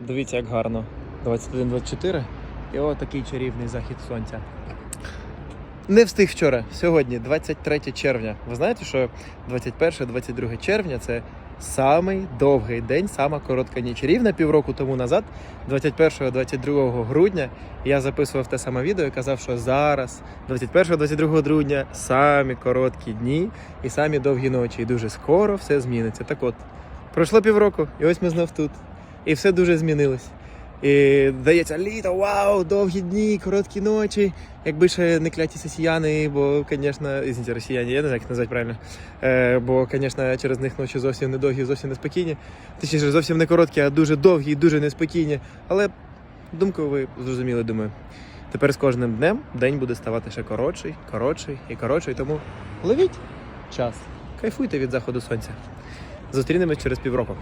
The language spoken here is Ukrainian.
Дивіться, як гарно. 21-24. І от такий чарівний захід сонця. Не встиг вчора. Сьогодні, 23 червня. Ви знаєте, що 21-22 червня це самий довгий день, сама коротка ніч. Рівно півроку тому назад, 21-22 грудня, я записував те саме відео і казав, що зараз, 21-22 грудня, самі короткі дні і самі довгі ночі. І дуже скоро все зміниться. Так от, пройшло півроку, і ось ми знов тут. І все дуже змінилось. І здається, літо, вау, довгі дні, короткі ночі. Якби ще не кляті росіяни, бо, звісно, росіяни, я не знаю, як назвати правильно. Е, бо, звісно, через них ночі зовсім не довгі, зовсім не спокійні. Точніше, зовсім не короткі, а дуже довгі і дуже неспокійні. Але думку ви зрозуміли, думаю. Тепер з кожним днем день буде ставати ще коротший, коротший і коротший. Тому ловіть час, кайфуйте від заходу сонця. Зустрінемось через півроку.